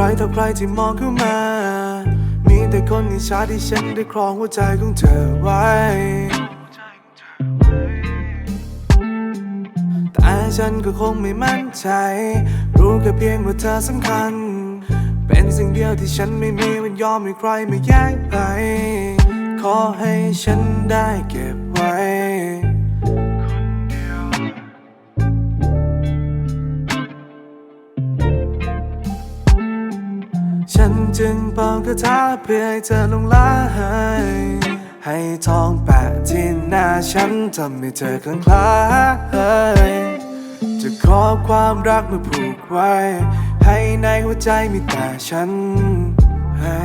รต่อใครที่มองเข้ามา มีแต่คนอิจฉาที่ฉันได้ครองหัวใจของเธอไว้ แต่ฉันก็คงไม่มั่นใจ รู้แค่เพียงว่าเธอสำคัญ เป็นสิ่งเดียวที่ฉันไม่มีวันยอมให้ใครมาแย่งไป ขอให้ฉันได้เก็บไว้ ฉันจึงเป่าคาถาเพื่อให้เธอลงไหลให้ทองแปะที่หน้าฉันทำให้เธอคลั่งคล้ายจะขอความรักมาผูกไว้ ให้ในหัวใจมีแต่ฉันให้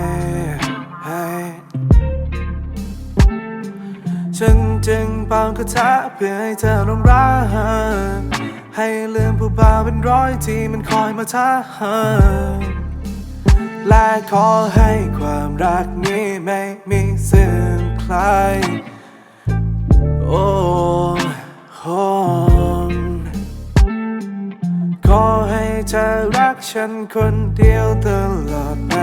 ให้ฉันจึงเป่าคาถาเพื่อให้เธอลงรักให้ลืมผู้บ่าวเป็นร้อยที่มันคอยมาท้าหา และขอให้ความรักนี้ไม่มีสื่อใคร โอ้โหขอให้เธอรักฉันคนเดียวตลอดไป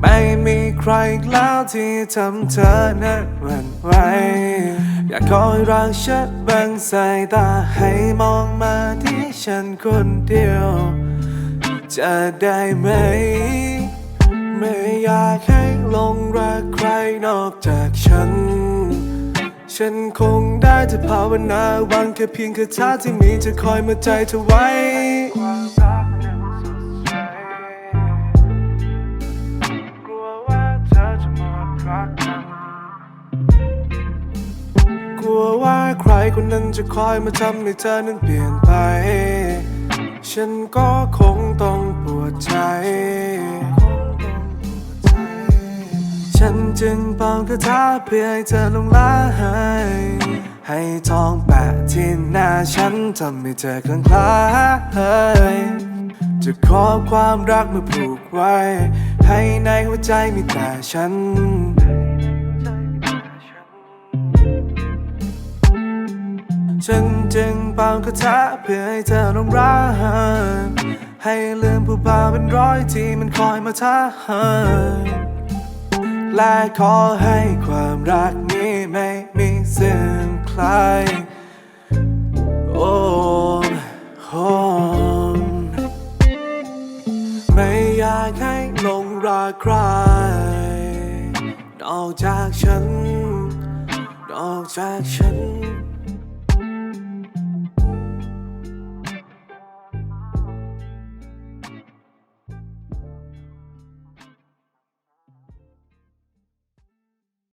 ไม่มีใครแล้วที่ทำเธอนั้นหวั่นไหวอยากขอให้รักฉันบางสายตาให้มองมาที่ฉันคนเดียว จะได้ไหม ไม่อยากให้หลงรักใครนอกจากฉัน ฉันคงได้แต่ภาวนาหวังแค่เพียงคาถาที่มีจะคอยมาใจเธอไว้ กลัวว่าเธอจะหมดรักกัน กลัวว่าใครคนนั้นจะคอยมาทำให้เธอนั้นเปลี่ยนไป ฉันก็คงต้องปวดใจ ฉันจึงเป่าคาถาเพื่อให้เธอลงไหลให้ทองแปะที่หน้าฉันทำให้เธอคลั่งไคล้ายจะขอความรักมาผูกไว้ ให้ในหัวใจมีแต่ฉัน ฉันจึงเป่าคาถาเพื่อให้เธอลงรักให้ลืมผู้บ่าวเป็นร้อยที่มันคอยมาท้าหาและขอให้ความรักนี้ไม่มีซึ่งใครโอ้โหไม่อยากให้ลงรักใคร นอกจากฉัน นอกจากฉัน